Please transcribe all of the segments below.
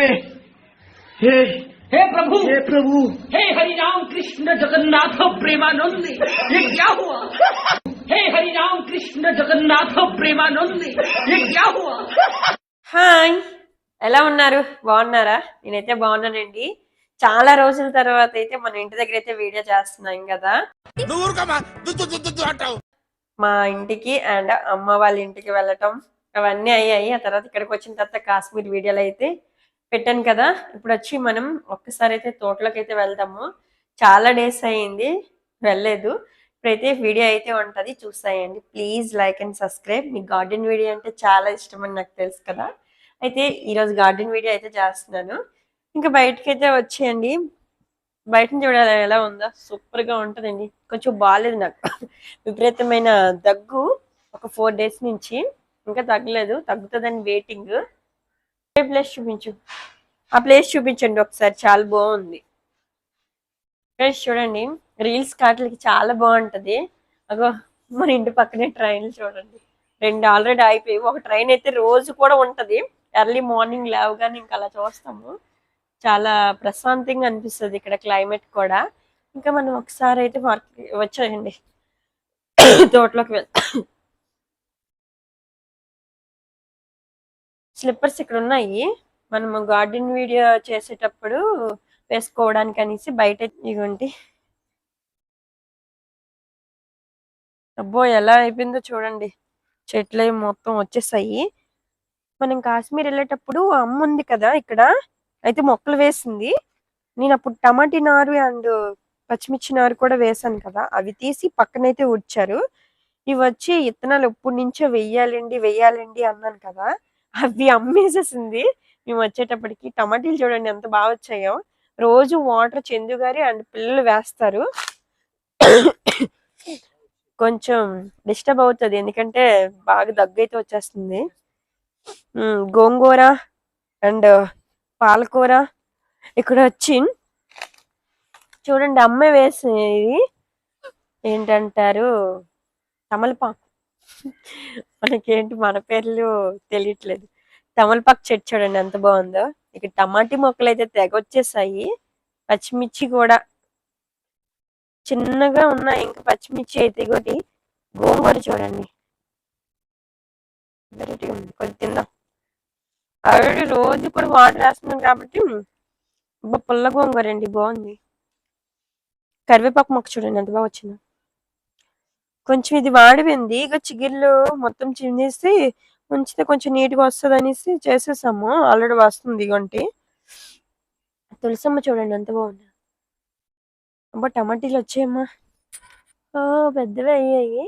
हे हे प्रभु हे प्रभु हे हरि राम कृष्ण जगन्नाथ प्रेमानंद ये क्या हुआ हे हरि राम कृष्ण जगन्नाथ प्रेमानंद ये क्या हुआ హాయ్ ఎలా ఉన్నారు బాగున్నారా నేనైతే బాగున్నానండి చాలా రోజుల తర్వాత అయితే మన ఇంటి దగ్గర అయితే వీడియో చేస్తున్నాం కదా నువ్వు ఊరుకోమా దుద్దు దుద్దు దుద్దు అంటావు మా ఇంటికి అండ్ అమ్మ వాళ్ళ ఇంటికి వెళ్ళటం అవన్నీ అయ్యాయి ఆ తర్వాత ఇక్కడికి వచ్చిన తర్వాత కాశ్మీర్ వీడియోలు అయితే పెట్టాను కదా. ఇప్పుడు వచ్చి మనం ఒక్కసారి అయితే తోటలోకి అయితే వెళ్దాము. చాలా డేస్ అయింది వెళ్ళలేదు. ఇప్పుడైతే వీడియో అయితే ఉంటుంది చూసాయండి. Please like and subscribe. Me garden video అంటే చాలా ఇష్టం అని నాకు తెలుసు కదా. అయితే ఈరోజు గార్డెన్ వీడియో అయితే చేస్తున్నాను. ఇంకా బయటకి అయితే వచ్చేయండి. బయట నుంచి చూడాలి ఎలా ఉందా. సూపర్గా ఉంటుందండి. కొంచెం బాగాలేదు నాకు. విపరీతమైన దగ్గు. ఒక ఫోర్ డేస్ నుంచి. ఇంకా తగ్గలేదు. తగ్గుతుందని వెయిటింగ్. ప్లేస్ చూపించు? ఆ ప్లేస్ చూపించండి ఒకసారి చాలా బాగుంది. ఫ్రెండ్స్ చూడండి రీల్స్ కాటలకి చాలా బాగుంటది. అగో మన ఇంటి పక్కనే ట్రైన్లు చూడండి. రెండు ఆల్రెడీ అయిపోయి ఒక ట్రైన్ అయితే రోజు కూడా ఉంటది. ఎర్లీ మార్నింగ్ లేవగానే ఇంకా అలా చూస్తాము. చాలా ప్రశాంతంగా అనిపిస్తుంది ఇక్కడ క్లైమేట్ కూడా. ఇంకా మనం ఒకసారి అయితే మార్కెట్ వచ్చాయండి. తోటలోకి వెళ్తాం. స్లిప్పర్స్ ఇక్కడ ఉన్నాయి మనము గార్డెన్ వీడియో చేసేటప్పుడు వేసుకోవడానికి అనేసి బయట ఇగుంటి అబ్బో ఎలా అయిపోయిందో చూడండి. చెట్లు మొత్తం వచ్చేసాయి. మనం కాశ్మీర్ వెళ్ళేటప్పుడు అమ్మ ఉంది కదా ఇక్కడ. అయితే మొక్కలు వేసింది. నేను అప్పుడు టమాటీ నారు అండ్ పచ్చిమిర్చి నారు కూడా వేసాను కదా. అవి తీసి పక్కనైతే ఉడ్చారు. ఇవి వచ్చి ఇత్తనాలు ఎప్పటి నుంచో వెయ్యాలండి వెయ్యాలండి అన్నాను కదా. అవి అమ్మేసేసింది. మేము వచ్చేటప్పటికి టమాటీలు చూడండి ఎంత బాగా వచ్చాయో. రోజు వాటర్ చందు గారి అండ్ పిల్లలు వేస్తారు. కొంచెం డిస్టర్బ్ అవుతుంది. ఎందుకంటే బాగా దగ్గు అయితే వచ్చేస్తుంది గోంగూర అండ్ పాలకూర. ఇక్కడ వచ్చి చూడండి అమ్మ వేసేది. ఏంటంటారు? తమలపాకు. మనకేంటి మన పేర్లు తెలియట్లేదు. తమలపాకు చెట్టు చూడండి ఎంత బాగుందో. ఇక్కడ టమాటీ మొక్కలు అయితే తెగ వచ్చేసాయి పచ్చిమిర్చి కూడా చిన్నగా ఉన్నాయి. ఇంకా పచ్చిమిర్చి అయితే ఒకటి గోంగూర చూడండి. వెరైటీగా ఉంది. కొద్ది తిందాం. ఆల్రెడీ రోజు కూడా వాటర్ వేస్తున్నాం కాబట్టి పుల్ల గోంగూర అండి. బాగుంది. కరివేపాకు మొక్క చూడండి ఎంత బాగా వచ్చిందో. కొంచెం ఇది వాడిపోయింది ఇక చిగిళ్ళు మొత్తం చిన్నేసి ఉంచితే కొంచెం నీట్గా వస్తుంది అనేసి చేసేసాము. ఆల్రెడీ వస్తుంది ఇగంటి తులసమ్మ చూడండి ఎంత బాగుంది. అబ్బా టమాటీలు వచ్చాయమ్మా. ఓ పెద్దవి అయ్యాయి.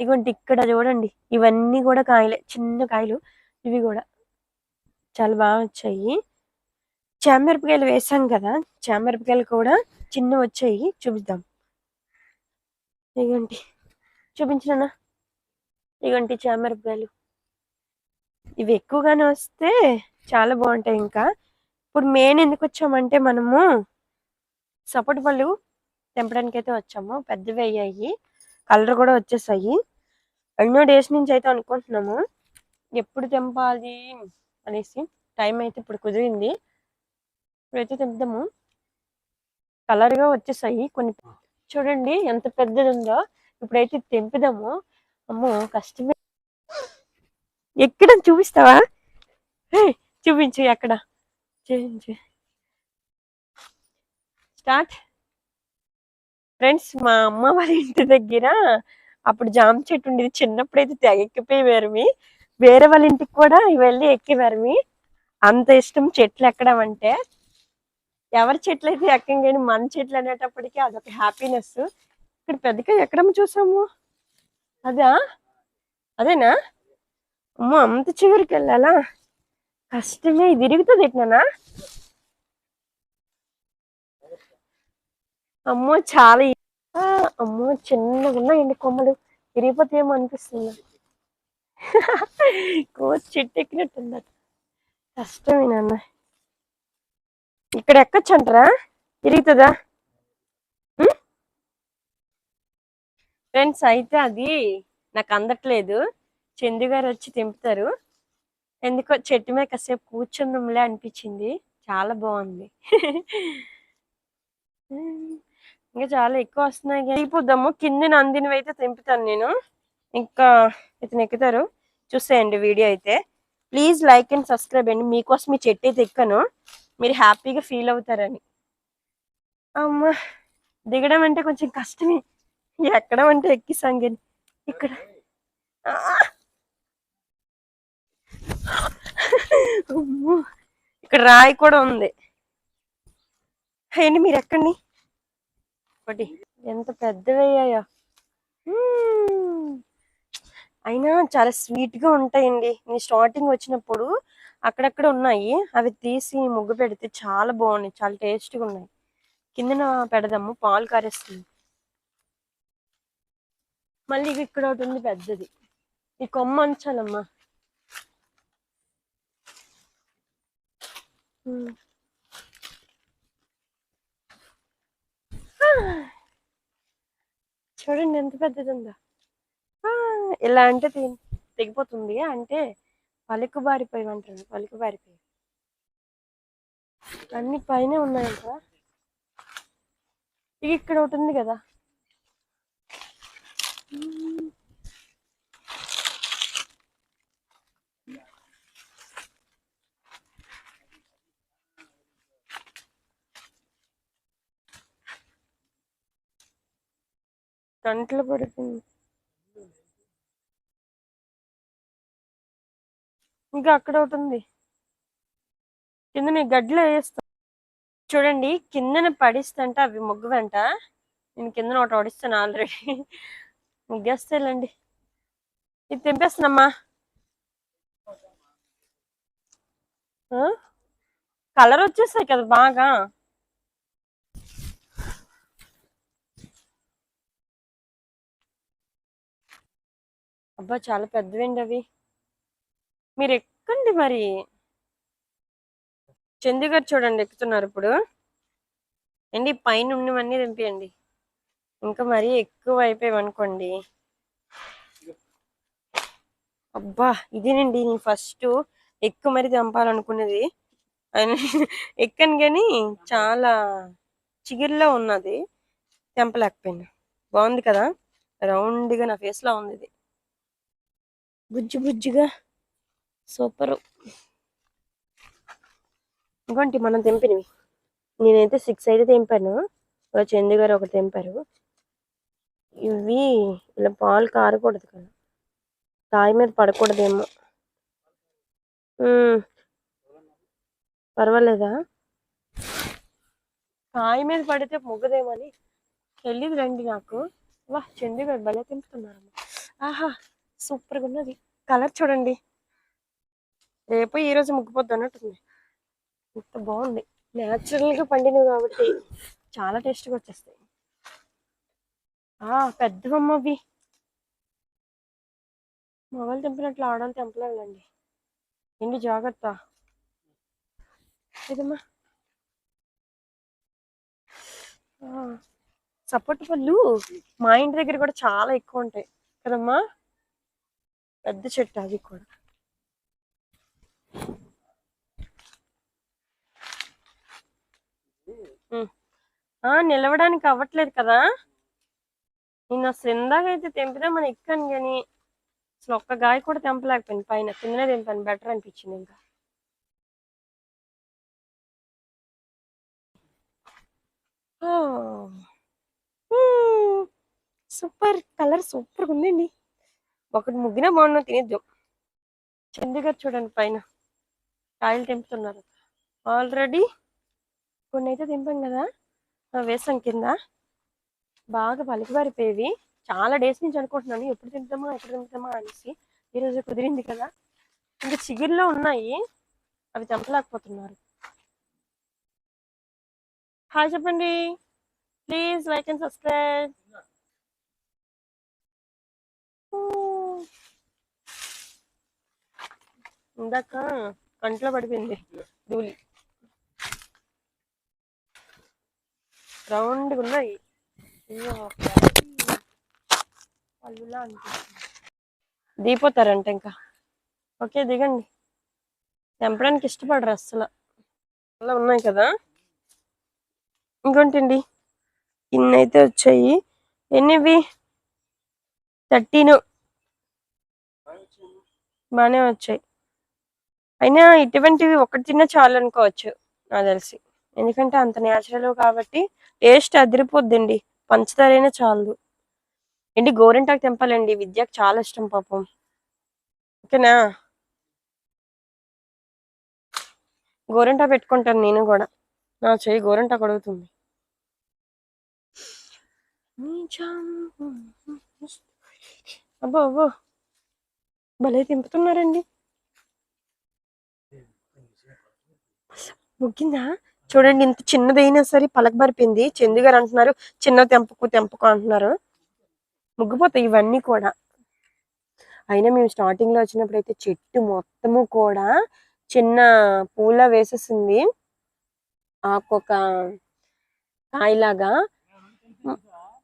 ఇగోండి ఇక్కడ చూడండి. ఇవన్నీ కూడా కాయలే చిన్న కాయలు. ఇవి కూడా చాలా బాగా వచ్చాయి. చామిరపకాయలు వేసాం కదా చామిరపకాయలు కూడా చిన్న వచ్చాయి. చూపిద్దాం. ఇగోండి చూపించనా ఇగోండి చామిరపకాయలు ఇవి ఎక్కువగానే వస్తే చాలా బాగుంటాయి ఇంకా. ఇప్పుడు మెయిన్ ఎందుకు వచ్చామంటే మనము సపోటా పళ్ళు తెంపడానికి అయితే వచ్చాము. పెద్దవి అయ్యాయి. కలర్ కూడా వచ్చేసాయి. ఎన్నో డేస్ నుంచి అయితే అనుకుంటున్నాము. ఎప్పుడు తెంపాలి అనేసి టైం అయితే ఇప్పుడు కుదిరింది. ఇప్పుడైతే తెంపుదాము. కలర్గా వచ్చేసాయి. కొన్ని చూడండి ఎంత పెద్దది ఉందో. ఇప్పుడైతే తెంపుదాము. అమ్మో కష్టమే. ఎక్కడ చూపిస్తావా? చూపించు ఎక్కడ చూపించు. స్టార్ట్. ఫ్రెండ్స్ మా అమ్మ వాళ్ళ ఇంటి దగ్గర అప్పుడు జామ చెట్టు ఉండేది. చిన్నప్పుడు అయితే తెగ ఎక్కిపోయేవారు వేరే వాళ్ళ ఇంటికి కూడా వెళ్ళి ఎక్కేవారు అంత ఇష్టం చెట్లు ఎక్కడం అంటే. ఎవరి చెట్లు అయితే ఎక్కం కానీ మన చెట్లు అనేటప్పటికీ అదొక హ్యాపీనెస్ ఇక్కడ పెద్దగా ఎక్కడమ్మ చూసాము అదా? అదేనా? అమ్మో అంత చివరికి వెళ్ళాలా? కష్టమే ఇది ఇరుగుతుంది ఎట్నానా అమ్మో చాలా అమ్మో చిన్నగా ఉన్నాయండి కొమ్మలు. విరిగిపోతేమో అనిపిస్తుంది. కోసి చెట్టు ఎక్కినట్టుంది అది కష్టమే నాన్న. ఇక్కడ ఎక్కొచ్చంటారా? అంటారా ఫ్రెండ్స్ అయితే అది నాకు అందట్లేదు. చందు గారు వచ్చి తెంపుతారు. ఎందుకో చెట్టు మీద కాసేపు కూర్చుందంలే అనిపించింది. చాలా బాగుంది. ఇంకా చాలా ఎక్కువ వస్తున్నాయి కానీ కింద నందినవి అయితే తెంపుతాను నేను. ఇంకా ఇతను ఎక్కుతారు. చూసేయండి వీడియో అయితే. ప్లీజ్ లైక్ అండ్ సబ్స్క్రైబ్ అండి. మీకోసం మీ చెట్టు అయితే ఎక్కను. మీరు హ్యాపీగా ఫీల్ అవుతారని. అమ్మ దిగడం అంటే కొంచెం కష్టమే. ఎక్కడం అంటే ఎక్కిసాం కానీ ఇక్కడ. ఇక్కడ రాయి కూడా ఉంది. ఏంటి మీరు ఎక్కండి ఒకటి. ఎంత పెద్దవయ్యాయో అయినా చాలా స్వీట్గా ఉంటాయండి. నేను స్టార్టింగ్ వచ్చినప్పుడు అక్కడక్కడ ఉన్నాయి. అవి తీసి ముగ్గు పెడితే చాలా బాగున్నాయి. చాలా టేస్ట్గా ఉన్నాయి. కిందన పెడదాము. పాలు కారేస్తుంది. మళ్ళీ ఇక్కడ ఒకటి ఉంది పెద్దది. ఈ కొమ్మ అంచాలమ్మా చూడండి ఎంత పెద్దది ఉందో. ఆ, ఇలా అంటే తీ- తెగిపోతుంది. అంటే పలుకుబారిపోయి అంటారు. పలుకుబారిపోయి అన్ని పైన ఉన్నాయంట ఇక ఇక్కడ ఒకటి ఉంది కదా. గంటలు పడుతుంది. ఇంకా అక్కడ ఒకటి ఉంది. కింద నీ వేస్తా. చూడండి కిందన పడిస్తంట అవి ముగ్గు వెంట నేను కిందన ఒకటి ఒడిస్తాను ఆల్రెడీ. ముగ్గేస్తాయిలండి ఇది తెంపేస్తున్నామ్మా కలర్ వచ్చేస్తాయి కదా బాగా. అబ్బా చాలా పెద్దవండి అవి. మీరు ఎక్కండి మరి. చందు గారు చూడండి ఎక్కుతున్నారు ఇప్పుడు. అండి పైన ఉన్నవన్నీ తెంపియండి. ఇంకా మరీ ఎక్కువ అయిపోయావనుకోండి అబ్బా ఇదేనండి నేను ఫస్ట్ ఎక్కువ మరి చంపాలనుకున్నది ఆయన ఎక్కను కానీ చాలా చిగిరిలో ఉన్నది. తెంపలేకపోయినా బాగుంది కదా? రౌండ్గా నా ఫేస్లో ఉంది ఇది బుజ్జి బుజ్జిగా సూపర్. ఇంకోంటి మనం తెంపినవి. నేనైతే సిక్స్ అయితే తెంపాను. చందు గారు ఒకటి తెంపారు. ఇవి ఇలా పాలు కారకూడదు కదా. కాయ మీద పడకూడదేమో. పర్వాలేదా? కాయ మీద పడితే మొగ్గదేమని? తెలియదు రండి నాకు. వా చందు గారు భలే తెంపుతున్నారు ఆహా సూపర్గా ఉన్నది. కలర్ చూడండి. రేపు ఈ రోజు ముగ్గిపోద్ది అన్నట్టుంది. ఇంత బాగుంది. న్యాచురల్గా పండినవి కాబట్టి చాలా టేస్ట్గా వచ్చేస్తాయి. ఆ పెద్దవమ్మ అవి మొగలు తెంపినట్లు ఆడవాళ్ళు తెంపలేదండి ఏంటి జాగ్రత్త? ఇదమ్మా. సపోర్ట్ పళ్ళు మా ఇంటి దగ్గర కూడా చాలా ఎక్కువ ఉంటాయి. కదమ్మా. పెద్ద చెట్టు అది కూడా. నిలవడానికి అవ్వట్లేదు కదా? నేను అసలు ఇందాక మనం ఎక్కాను కానీ అసలు ఒక్క గాయ కూడా తెంపలేకపోయింది పైన కిందనే తెంపాను బెటర్ అనిపించింది ఇంకా. సూపర్ కలర్ సూపర్గా ఉందండి. ఒకటి ముగ్గినా బాగున్నా తినేద్దాం. చందిగారు చూడండి పైన. కాయలు తెంపుతున్నారు. ఆల్రెడీ కొన్ని అయితే తెంపాం కదా. వేసాం కింద. బాగా పలికిపారిపోయేవి చాలా డేస్ నుంచి అనుకుంటున్నాను ఎప్పుడు తింటామా ఎప్పుడు తింటామా అనేసి. ఈరోజు కుదిరింది కదా. ఇంకా చిగురులో ఉన్నాయి. అవి తెంపలేకపోతున్నారు. హాయ్ చెప్పండి. Please like and subscribe. ఇందాక కంట్లో పడిపోయింది ధూళి. రౌండ్గా ఉన్నాయి. దిగిపోతారంట ఇంకా. ఓకే దిగండి. తెంపడానికి ఇష్టపడరు అస్సలు. అలా ఉన్నాయి కదా. ఇంకోటండి ఇన్ని అయితే వచ్చాయి. ఎన్నివి? థర్టీన్. బాగానే వచ్చాయి. అయినా ఇటువంటివి ఒకటి తిన్నా చాలు అనుకోవచ్చు నాకు తెలిసి. ఎందుకంటే అంత న్యాచురల్ కాబట్టి టేస్ట్ అదిరిపోద్దండి. పంచదారైనా చాలు చాలదు. ఏంటి గోరింటాకు తెంపాలండి విద్యకు చాలా ఇష్టం పాపం. ఓకేనా? గోరింటా పెట్టుకుంటాను నేను కూడా. నా చెయ్యి గోరింటా కడుగుతుంది అబ్బో అబ్బో. భలే తింపుతున్నారండి. ముగ్గిందా? చూడండి ఇంత చిన్నదైనా సరే పలకబరిపింది. చందు గారు అంటున్నారు చిన్న తెంపకు తెంపకు అంటున్నారు. ముగ్గిపోతాయి ఇవన్నీ కూడా. అయినా మేము స్టార్టింగ్లో వచ్చినప్పుడు అయితే చెట్టు మొత్తము కూడా చిన్న పూల వేసేసింది. ఆకొక కాయలాగా.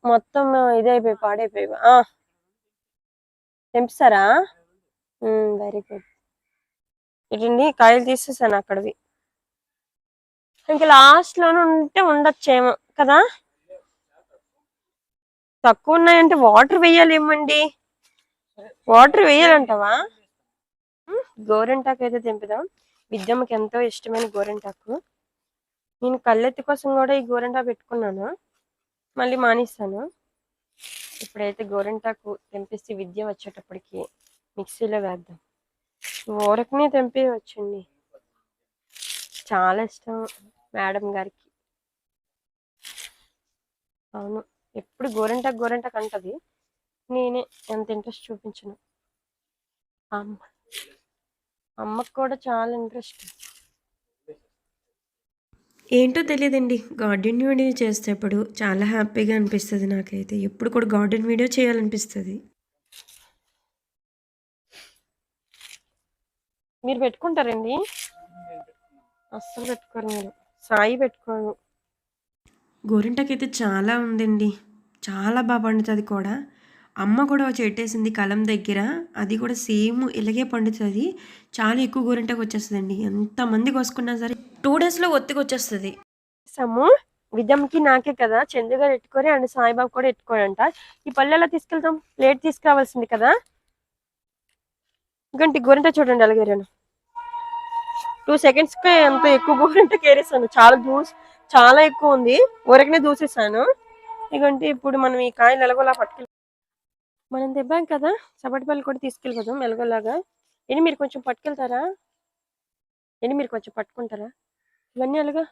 మొత్తం ఇదైపోయి పాడైపోయి. ఆ! తెంపిస్తారా వెరీ గుడ్ ఇటు కాయలు తీసేసాను అక్కడవి. ఇంకా లాస్ట్లోనే ఉంటే ఉండొచ్చేమో కదా? తక్కువ ఉన్నాయంటే వాటర్ వేయాలేమండి? వాటర్ వేయాలంటావా? గోరెంటాకు గోరింటాకు అయితే తెంపుదాం. విద్యమ్మకి ఎంతో ఇష్టమైన గోరింటాకు. నేను కళ్ళెత్తి కోసం కూడా ఈ గోరింటాకు పెట్టుకున్నాను. మళ్ళీ మానేస్తాను. ఇప్పుడైతే గోరింటాకు తెంపిస్తే విద్య వచ్చేటప్పటికి మిక్సీలో వేద్దాం. ఊరకనే తెంపి వచ్చండి చాలా ఇష్టం. మేడం గారికి. అవును ఎప్పుడు గోరింటాకు గోరింటాకు అంటది నేనే ఎంత ఇంట్రెస్ట్ చూపించను. అమ్మ అమ్మకు కూడా చాలా ఇంట్రెస్ట్. ఏంటో తెలియదండి. గార్డెన్ వీడియో చేసేటప్పుడు చాలా హ్యాపీగా అనిపిస్తుంది నాకైతే. ఎప్పుడు కూడా గార్డెన్ వీడియో చేయాలనిపిస్తుంది. మీరు పెట్టుకుంటారండి? అస్సలు పెట్టుకోరు మీరు. సాయి పెట్టుకోరు గోరింటాకైతే చాలా ఉందండి. చాలా బాగా పండుతుంది కూడా. అమ్మ కూడా ఒక చెట్టు వేసింది కలం దగ్గర. అది కూడా సేమ్ ఇలాగే పండుతుంది. చాలా ఎక్కువ గోరింటాకు వచ్చేస్తుందండి. ఎంతమంది కోసుకున్నా సరే టూ డేస్లో ఒత్తికి వచ్చేస్తుంది. సమ్ము విజమ్కి నాకే కదా. చందు గారు ఎట్టుకొని అండ్ సాయిబాబు కూడా ఎట్టుకోడంట ఈ పళ్ళు ఎలా తీసుకెళ్తాం. ప్లేట్ తీసుకురావాల్సింది కదా. ఇంకంటే గోరింట చూడండి అలాగేరాను. టూ సెకండ్స్కి ఎంత ఎక్కువ గోరింట కేరేసాను చాలా దూస్ చాలా ఎక్కువ ఉంది. ఊరకనే దూసేసాను ఎందుకంటే ఇప్పుడు మనం ఈ కాయలు ఎలాగోలా పట్టుకెళ్ళి మనం తెబ్బాం కదా. సపటిపల్లి కూడా తీసుకెళ్ళిపోదాం ఎలాగోలాగా. ఏంటి మీరు కొంచెం పట్టుకెళ్తారా? ఏంటి మీరు కొంచెం పట్టుకుంటారా? ఇవన్నీ అలాగా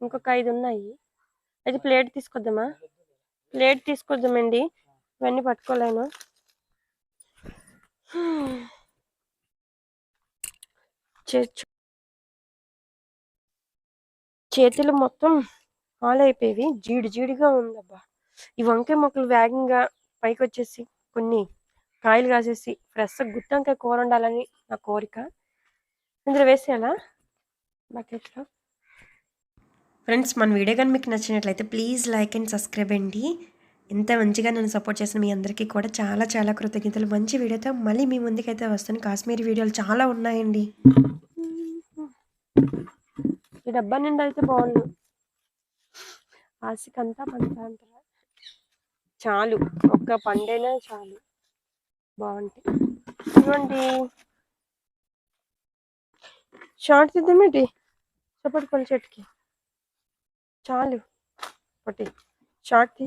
ఇంకొక ఐదు ఉన్నాయి. అయితే ప్లేట్ తీసుకొద్దామా? ప్లేట్ తీసుకొద్దామండి. ఇవన్నీ పట్టుకోలేను. చేర్చు చేతులు మొత్తం పాలైపోయేవి జీడి జీడిగా ఉందబ్బా. ఈ వంకాయ మొక్కలు వేగంగా పైకి వచ్చేసి కొన్ని కాయలు కాసేసి ఫ్రెష్ గుత్తంకాయ కూర ఉండాలని నా కోరిక. ఇందులో వేసేయాలా? బకెట్లో ఫ్రెండ్స్ మన వీడియో కానీ మీకు నచ్చినట్లయితే ప్లీజ్ లైక్ అండ్ సబ్స్క్రైబ్ అండి. ఎంత మంచిగా నన్ను సపోర్ట్ చేసిన మీ అందరికీ కూడా చాలా చాలా కృతజ్ఞతలు. మంచి వీడియోతో మళ్ళీ మీ ముందుకైతే వస్తాను. కాశ్మీరీ వీడియోలు చాలా ఉన్నాయండి. డబ్బా నిండా అయితే బాగుండు. ఆశకంతా పంట అంటారా చాలు ఒక్క పండేనే చాలు. బాగుంటాయి. ఇవ్వండి షార్ట్ తీద్దామేంటి? చప్పటి పళ్ళు చెట్టుకి చాలు ఒకటి. షార్ట్ తీ.